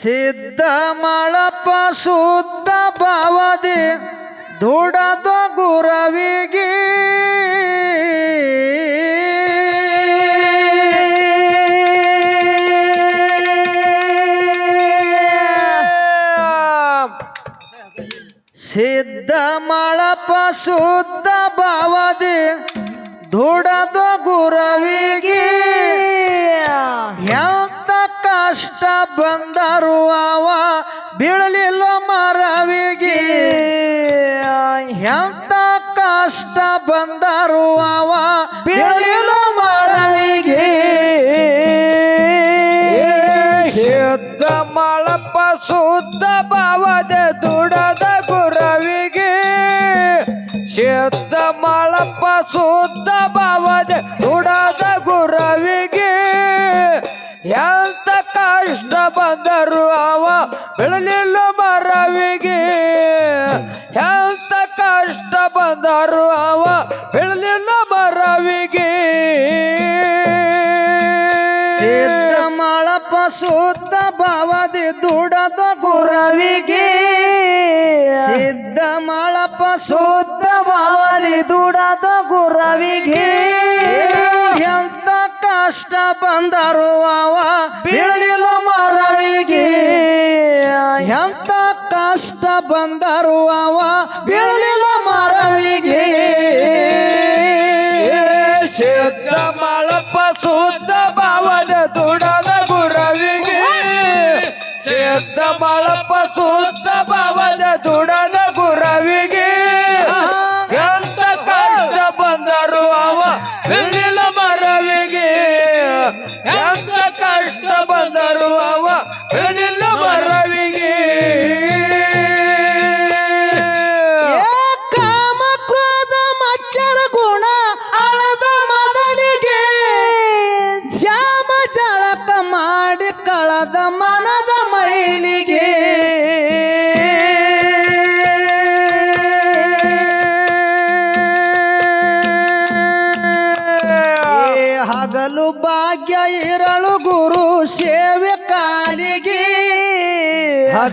ಸಿದ್ಧ ಮಳಪ ಶುದ್ಧ ಭಾವದಿ ದುಡದ ಗುರವಿಗೆ. ಸಿದ್ಧ ಮಳಪ ಶುದ್ಧ ಭಾವದಿ ದುಡದ ಗುರವಿಗೆ. ಎಂತ ಕಷ್ಟ ಬಂದರು ಅವ, ಬೀಳಲಿಲ್ಲ ಮರವಿಗೆ. ಎಂತ ಕಷ್ಟ ಬಂದರು ಅವ, ಬೀಳಲಿಲ್ಲ ಮರವಿಗೆ. ಶುದ್ಧ ಮಳಪ, ಶುದ್ಧ ಭಾವದ ದುಡದ ಗುರವಿಗೆ. ಶುದ್ಧ ಮಳಪ, ಶುದ್ಧ ಭಾವದ ದುಡದ ಗುರವಿಗೆ. ಎಂತ ಕಷ್ಟ ಬಂದರು, ಅವ ಬೆಳಲಿಲ್ಲ ಮರವಿಗೆ. ಎಂತ ಕಷ್ಟ ಬಂದರು, ಅವ ಬೆಳಲಿಲ್ಲ ಮರವಿಗೆ. ಮಾಳಪ್ಪ ಸುತ್ತ ಬಾವದಿ ದುಡದ ಗುರವಿಗೆ. ಸಿದ್ಧ ಮಾಳಪ್ಪ ಸುತ್ತ ಭಾವದಿ ದುಡದ ಗುರವಿಗೆ. ಕಷ್ಟ ಬಂದರು ಅವ. ಬೀಳಲಿಲ್ಲ ಮರವಿಗೆ ಎಂತ ಕಷ್ಟ ಬಂದರು ಅವ. ಬೀಳಲಿಲ್ಲ ಮರವಿಗೆ ಶುದ್ಧ ಮಳಪ ದುಡದ ಗುರವಿಗೆ. ದುಡದ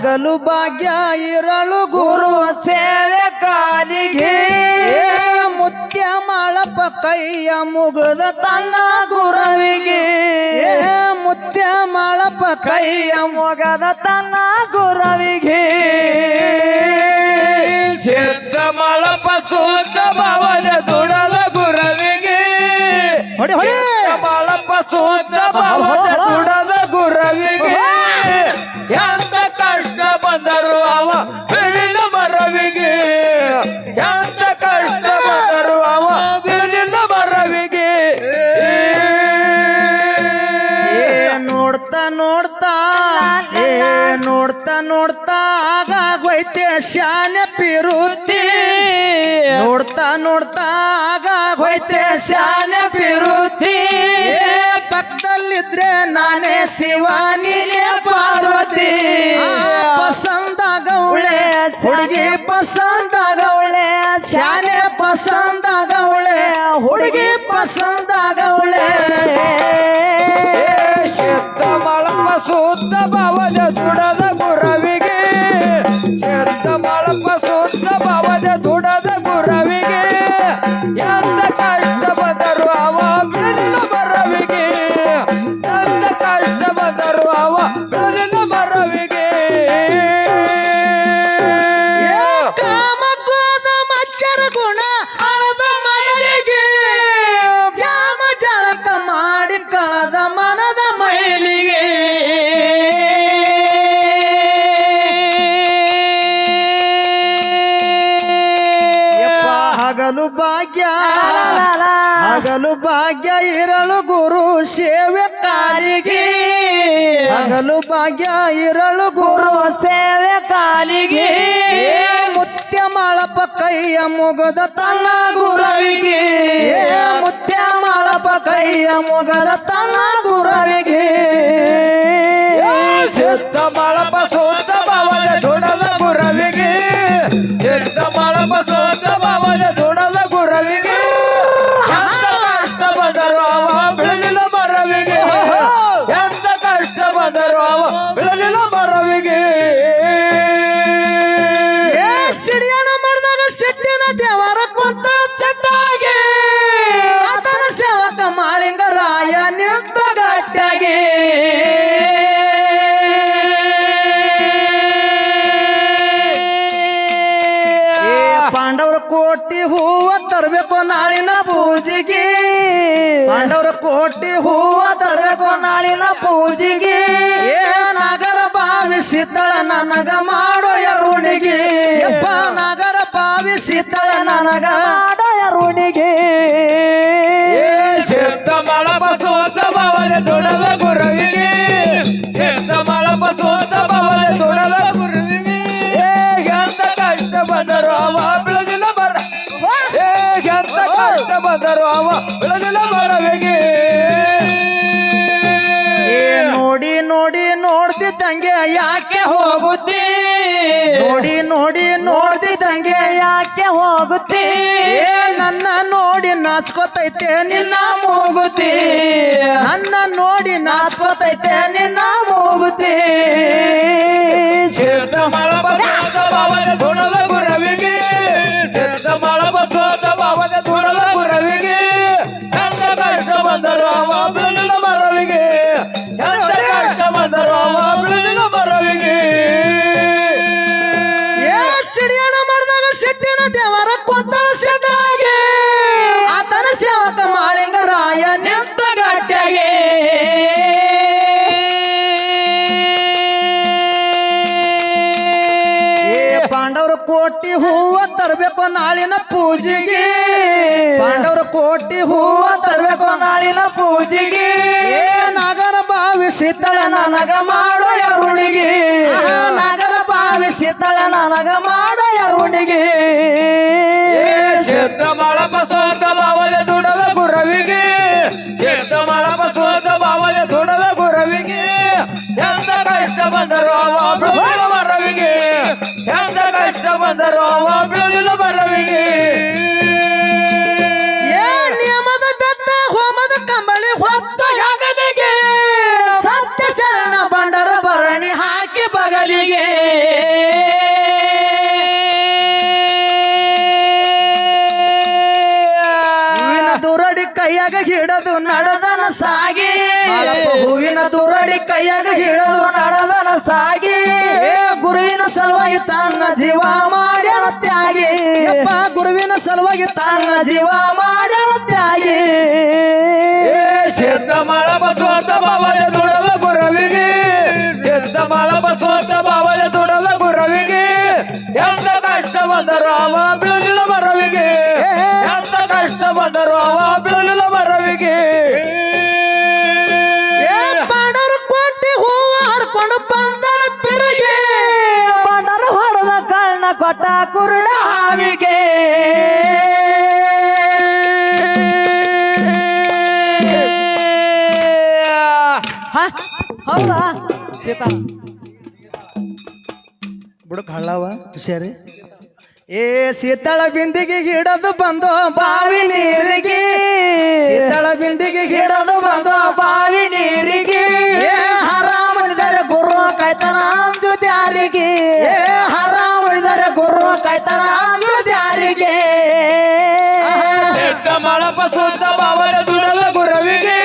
ಹಗಲು ಭಾಗ್ಯ ಇರಳು ಗುರು ಸೇವೆ ಕಾಲಿಗೆ. ಮುತ್ಯ ಮಳಪ ಕೈಯ ಮುಗಿದ ತನ್ನ ಗುರವಿಗೆ. ಮುತ್ಯ ಮಳಪ ಕೈಯ ಮುಗದ ತನ್ನ ಗುರವಿಗೆ. ಸಿದ್ಧ ಮಳಪ ಸೂತ ಭವನ ದುಡದ ಗುರವಿಗೆ. ಹೊಡಿ ಹೊಡಿ. ಸಿದ್ಧ ಮಳಪ ಶುದ್ಧ ಭಾವದ ದುಡದ ಶಾನೆ ಪಿರುತ್ತಿ ನೋಡ್ತಾ ನೋಡ್ತಾ ಆಗಾಗೋಯ್ತೆ ಶಾನೆ ಪಿರುತ್ತಿ ಏ ಪಕ್ಕದಲ್ಲಿದ್ರೆ ನಾನೇ ಶಿವ ನೀನೇ ಪಾರ್ವತಿ. ಆ ಪಸಂದಾಗವಳೆ ಹುಡುಗಿ ಪಸಂದಾಗವಳೆ ಶಾನೆ ಪಸಂದಾಗವಳೆ ಹುಡುಗಿ ಪಸಂದಾಗವಳೆ ಶುದ್ಧ ಮಳಪ ಶುದ್ಧ ಭಾವದ ಹಗಲು ಭಾಗ್ಯ ಇರಳು ಗುರು ಸೇವೆ ಕಾಲಿಗೆ. ಹಗಲು ಭಾಗ್ಯ ಇರಳು ಗುರು ಸೇವೆ ಕಾಲಿಗೆ. ಮುತ್ಯ ಮಾಳಪ್ಪ ಕೈಯ ಮುಗದ ತನ್ನ ಗುರವಿಗೆ. ಮುತ್ಯ ಮಾಳಪ್ಪ ಕೈಯ ಮುಗದ ತನ್ನ ಗುರವಿಗೆ. ಸಿದ್ಧ ಮಾಳಪ್ಪ ಸೋತ ಬಾವದ ದೊಡದ ಗುರವಿಗೆ. ಸಿದ್ಧ ಮಾಳಪ್ಪ ಸೋತ ಭಾವದ ಕೋಟಿ ಹೂವ ತರಬೇಕು ನಾಳಿನ ಪೂಜೆಗೆ. ಪಾಂಡವರ ಕೋಟಿ ಹೂವ ತರಬೇಕು ನಾಳಿನ ಪೂಜೆಗೆ. ಏ ನಗರ ಭಾವಿಸಿದ್ದಳ ನನಗ ಮಾಡೋ ಎರುಣಿಗೆ ಯಪ್ಪ ನಗರ ಭಾವಿಸಿದ್ದಳ ನನಗ ಬಂದರು ಅವ. ಬರವಿಗೆ ಏ ನೋಡಿ ನೋಡಿ ನೋಡ್ತಿದ್ದಂಗೆ ಯಾಕೆ ಹೋಗುತ್ತಿ? ನೋಡಿ ನೋಡಿ ನೋಡ್ತಿದ್ದಂಗೆ ಯಾಕೆ ಹೋಗುತ್ತೆ? ಏ ನನ್ನ ನೋಡಿ ನಾಚ್ಕೋತೈತೆ ನಿನ್ನ ಮೂಗುತಿ ನನ್ನ ನೋಡಿ ನಾಚ್ಕೋತೈತೆ ನಿನ್ನ ಮೂಗುತಿ ಕೋಟಿ ಹೂವ ತರಬೇಕು ನಾಳಿನ ಪೂಜೆಗೆ. ಪಾಂಡವರು ಕೋಟಿ ಹೂವ ತರಬೇಕು ನಾಳಿನ ಪೂಜೆಗೆ. ನಾಗರ ಭಾವಿಸಿದ್ದಳ ನನಗ ಮಾಡೋ ಎರುಣಿಗೆ ನಾಗರ ಭಾವಿಸಿದ್ದಳ ನನಗ ಮಾಡೋ ಎರುಣಿಗೆ ಬಂದರು ಅವ ಬೆಳಗಿನ ಬರವಿಗೆ. ಏ ನಿಯಮದ ಬೆತ್ತ ಹೋಮದ ಕಂಬಳಿ ಹೊತ್ತ ಹೆಗಲಿಗೆ ಸತ್ಯ ಶರಣ ಬಂಡರ ಭರಣಿ ಹಾಕಿ ಬಗಲಿಗೆ. ದುರಡಿ ಕೈಯಾಗ ಹಿಡದು ನಡೆದನ ಸಾಗಿ. ಹೂವಿನ ದುರಡಿ ಕೈಯಾಗ ಹಿಡದು ನಡೆದನ ಸಾಗಿ. ಏ ಗುರುವಿನ ಸಲುವಾಗಿ ತನ್ನ ಜೀವ ಮಾಡ್ಯಾನ ತ್ಯಾಗಿ. ಯಪ್ಪ ಗುರುವಿನ ಸಲುವಾಗಿ ತನ್ನ ಜೀವ ಮಾಡ್ಯಾನ ತ್ಯಾಗಿ. ಸಿದ್ಧ ಮಳಪ ಕೊಟ್ಟ ಕುರುಡ ಹೌದಾ? ಸೀತಾ. ಬುಡಕ್ ಹಳ್ಳವ, ಹುಷಾರಿ. ಏ ಸೀತಳ ಬಿಂದಿಗೆ ಗಿಡದು ಬಂದು ಬಾವಿ ನೀರಿಗೆ. ಸೀತಳ ಬಿಂದಿಗೆ ಗಿಡದು ಬಂದು ಬಾವಿ ನೀರಿಗೆ. ಏ ಹರಾಮದಿದ್ದಾರೆ ಗುರು ಕೈತನ ಅಂದು ದ್ಯಾರಿಗೆ. ಏ ಹರಾಮದಿದ್ದಾರೆ ದುಡಲ ಬಾವಲೆ ದುಡದ ಗುರವಿಗೆ.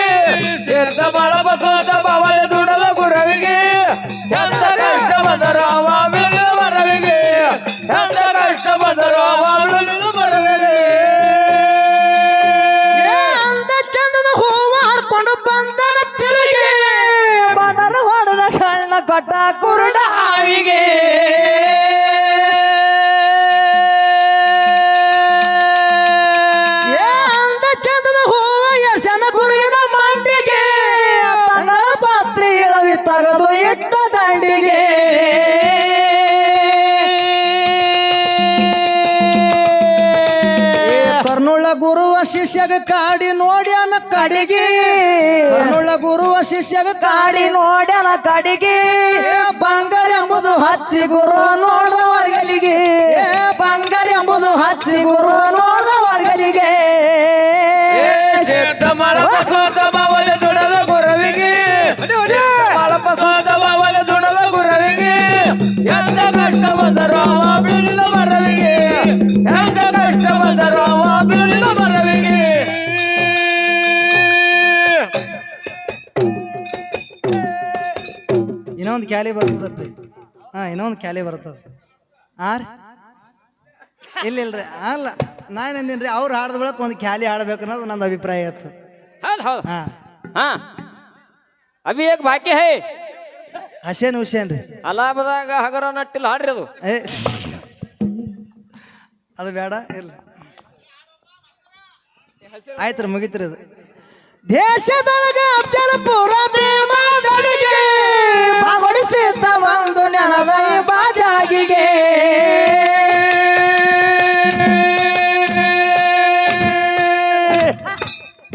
ಸಿದ್ಧ ಬಾಳ ಸೋತ ಬಾವಲೆ ದುಡಲ ಗುರವಿಗೆ. ಎಂತ ಕಷ್ಟ ಬಂದರು ಅವ ಮರವಿಗೆ. ಎಂತ ಕಷ್ಟ ಬಂದರು ಅವ ಮರವಿಗೆ. ಅಂದ ಬಡರ ಕೊಟ್ಟ ಕುರುಡ ಹಾವಿಗೆ. ನೋಡ್ಯಾನ ಕಡಿಗೆ. ಕರ್ನುಳ್ಳ ಗುರುವ ಶಿಷ್ಯಗ ಕಾಡಿ ನೋಡ್ಯಾನ ಕಡಿಗೆ. ಬಂಗಾರ ಎಂಬುದು ಹಚ್ಚಿ ಗುರು ನೋಡದವರ್ಗಲಿಗೆ ಬಂಗಾರ ಎಂಬುದು ಹಚ್ಚಿ ಗುರು ಕ್ಯಾಲಿ ಬರ್ತದಪ್ಪಿ. ಹಾ ಇನ್ನೊಂದು ಕ್ಯಾಲಿ ಬರ್ತದ. ಆರ್? ರೀ ಇಲ್ಲ ಇಲ್ರಿ ಅಲ್ಲ ನಾನು ಅಂದಿನ್ರಿ ಅವ್ರು ಹಾಡ್ದ ಬಳಕ ಒಂದು ಖ್ಯಾಲಿ ಹಾಡ್ಬೇಕು ಅನ್ನೋದು ನನ್ನ ಅಭಿಪ್ರಾಯ ಇತ್ತು. ಹೌದು ಹೌದು. ಹಾಂ. ಹಾ. ಅಭಿ ಏಕ್ ಬಾಕಿ ಹೈ. ಹಸೇನ್ ಹುಸೇನ್ ರೀ. ಅಲಾಬದಾಗ ಹಗರ ನಟ್ಟಿಲ್ಲ ಹಾಡ್ರಿ ಅದು. ಏ ಅದು ಬೇಡ ಇಲ್ಲ. ಆಯ್ತು ರೀ ಮುಗಿತ್ರಿ ಅದು. ದೇಶದೊಳಗ ಅಫ್ಜಲ್ ಪುರ ಭೀಮಾದಡಿಗೆ ಭಾಗವಹಿಸಿದ್ದ ಒಂದು ನೆನದ ಬಾಜಾಗಿಗೆ.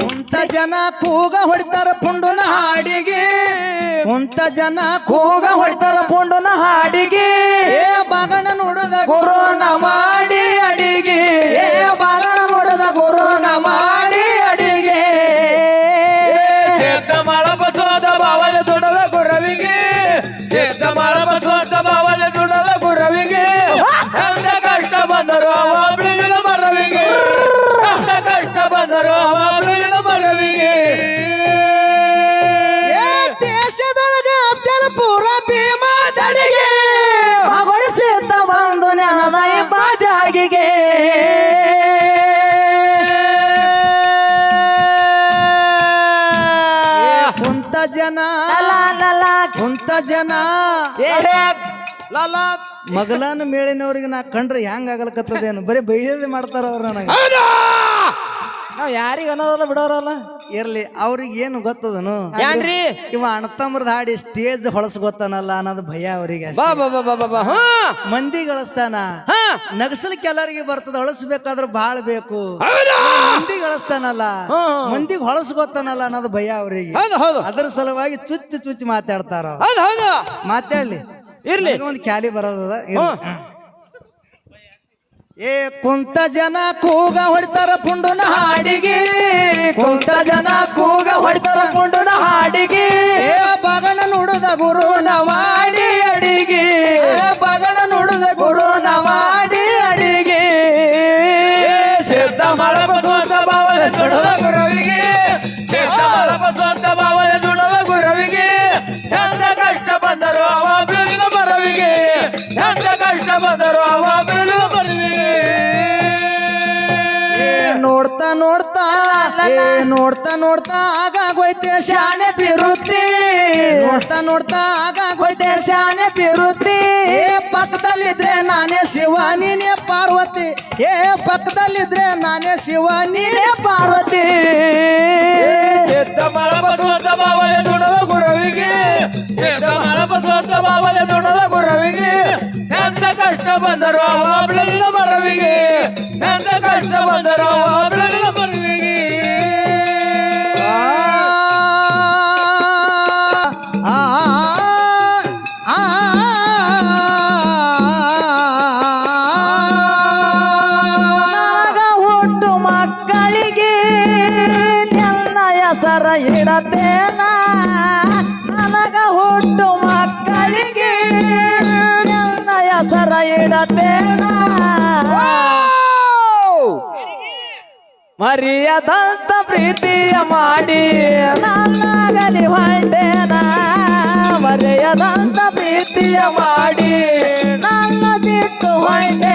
ಕುಂತ ಜನ ಕೂಗ ಹೊಡಿತಾರ ಪುಂಡುನ ಹಾಡಿಗೆ. ಕುಂತ ಜನ ಕೂಗ ಹೊಡಿತಾರ ಪುಂಡುನ ಹಾಡಿಗೆ. ಏ ಬಾಗಣ ನೋಡದ ಗುರುನ ಮಾಡಿ ಅಡಿಗೆ. ಏ ಬಾಗಣ ಜನ. ಮಗಲಾನ ಮೇಳಿನವ್ರಿಗೆ ನಾ ಕಂಡ್ರೆ ಹೆಂಗ್ ಆಗಲ್ಕತ್ತದೇನು? ಬರೀ ಬೈಯದೇ ಮಾಡ್ತಾರ ಅವ್ರು ನನಗೆ. ನಾವ್ ಯಾರಿಗ ಅನ್ನೋದಲ್ಲ ಬಿಡೋರಲ್ಲ? ಇರ್ಲಿ ಅವ್ರಿಗೆ ಏನು ಗೊತ್ತದನು? ಇವ ಅಣ್ಣತಮ್ಮರ್ದ ಹಾಡಿ ಸ್ಟೇಜ್ ಹೊಳಸ್ ಗೊತ್ತಾನಲ್ಲ ಅನ್ನೋದು ಭಯ ಅವರಿಗೆ ಮಂದಿ ಗಳಿಸ್ತಾನ? ನಗಸಲಿಕ್ಕೆ ಎಲ್ಲರಿಗೆ ಬರ್ತದ ಹೊಳಸ್ಬೇಕಾದ್ರೆ ಬಾಳ ಬೇಕು. ಮಂದಿಗೆ ಹೊಳಸ್ತಾನಲ್ಲ ಮಂದಿಗೆ ಹೊಳಸ್ ಗೊತ್ತಾನಲ್ಲ ಅನ್ನೋದು ಭಯ ಅವರಿಗೆ. ಅದ್ರ ಸಲುವಾಗಿ ಚುಚ್ಚು ಚುಚ್ಚಿ ಮಾತಾಡ್ತಾರ. ಮಾತಾಡ್ಲಿ. ಇರ್ಲಿ. ಒಂದು ಕ್ಯಾಲಿ ಬರೋದದ. ಏ ಕುಂತ ಜನ ಕೂಗ ಹೊಡಿತಾರ ಪುಂಡುನ ಹಾಡಿಗೆ. ಕುಂತ ನೋಡ್ತಾ ನೋಡ್ತಾ ಏ ನೋಡ್ತಾ ನೋಡ್ತಾ ಆಗಾಗೋಯ್ತೆ ಶಾನೆ ಬಿರುತ್ತಿ ನೋಡ್ತಾ ನೋಡ್ತಾ ಆಗಾಗೋಯ್ತೆ ಶಾನೆ ಬಿರುತ್ತಿ ಏ ಪಕ್ಕದಲ್ಲಿದ್ರೆ ನಾನೇ ಶಿವಾನಿನೇ ನೀನೇ ಪಾರ್ವತಿ. ಏ ಪಕ್ಕದಲ್ಲಿದ್ರೆ ನಾನೇ ಶಿವಾನಿನೇ ನೀನೇ ಪಾರ್ವತಿ. ಗುರವಿಗೆ. ಗುರವಿಗೆ. ಕಷ್ಟ ಬಂದರು ಬಿಳಿದ ಮರವಿಗೆ ಎಂತ ಕಷ್ಟ ಬಂದರು ಮರಿಯದಂತ ಪ್ರೀತಿಯ ಮಾಡಿ. ನನ್ನಾಗಲಿ ಹೊಂಟೇನ ಮರೆಯದಂತ ಪ್ರೀತಿಯ ಮಾಡಿ. ನನ್ನ ಬಿಟ್ಟು ಹೊಂಟೆ